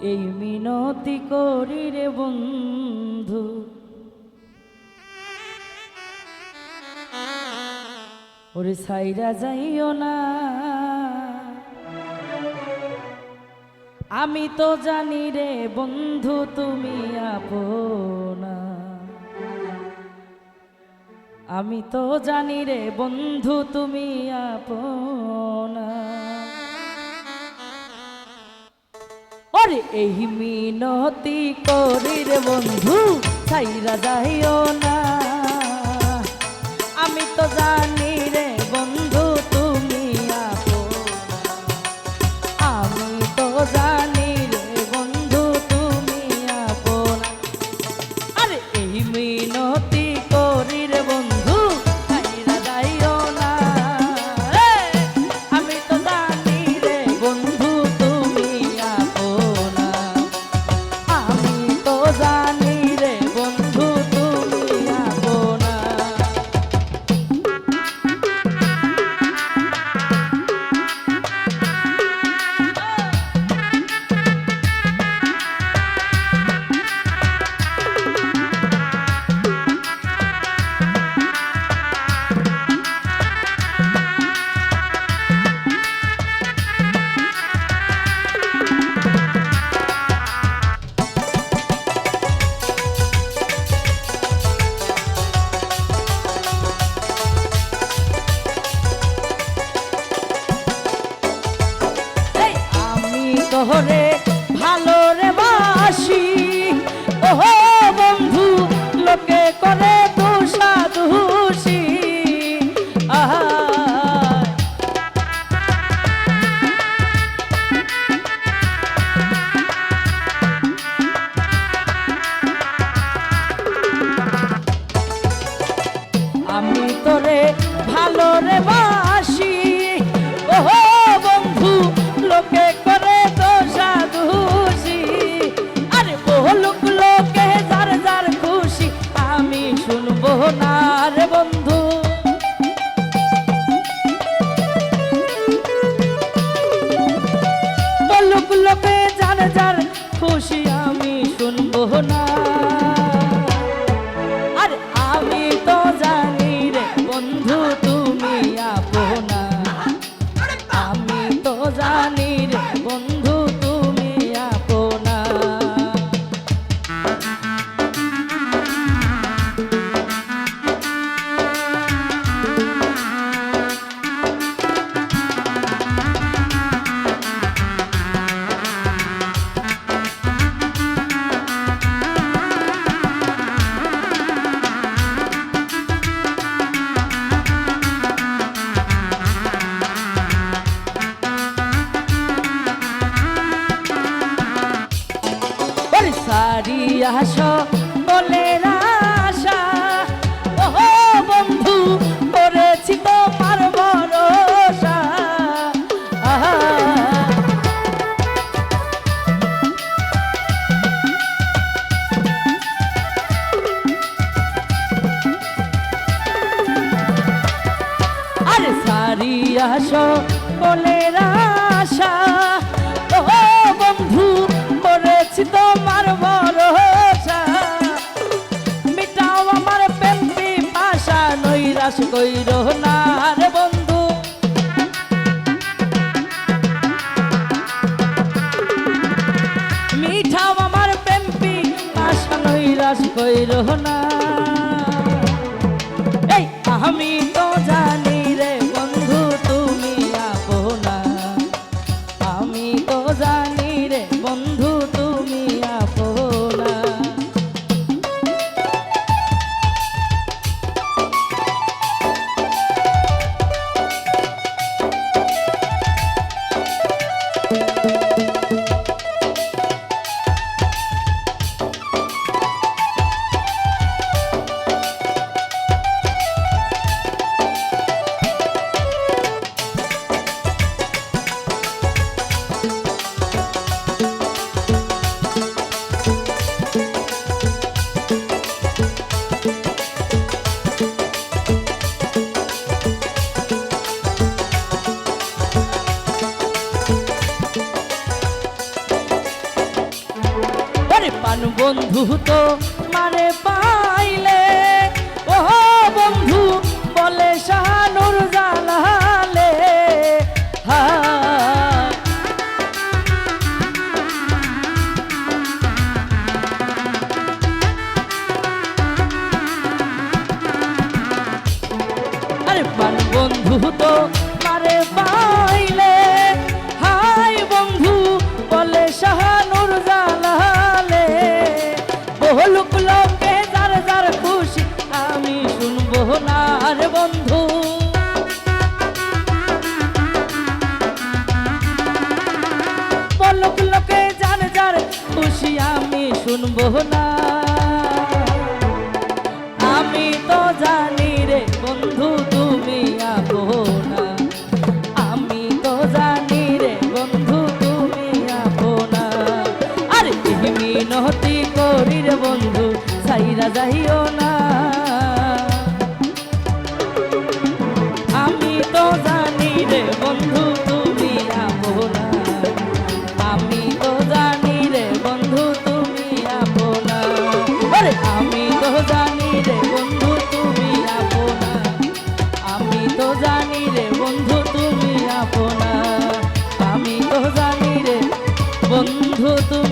এই মিনতি করি রে বন্ধু। ওরে সাইরা যাইও না। আমি তো জানি রে বন্ধু, তুমি আপনা। আমি তো জানি রে বন্ধু, তুমি আপনা। ওরে এই মিনতি করি রে বন্ধু সাইরা যাইও না। আমি তো জানি আমি না আস বলে আশা। ওহো বন্ধু, করেছি তোমার ভরসা। আরে সারি আসো বলে আশা। ও বন্ধু, করেছি নৈরাশ কইর না রে বন্ধু। মিঠাও আমার প্রেমপি আশা নৈরাশ কইর না বন্ধু খুশি আমি শুনব না। আমি তো জানি রে বন্ধু, তুমি আপনা আমি তো জানি রে বন্ধু, তুমি আপনা আরে তুমি মিনতি করি রে বন্ধু সাইরা যাইও তো তুমি আপনা। আমি তো জানি রে বন্ধু তুমি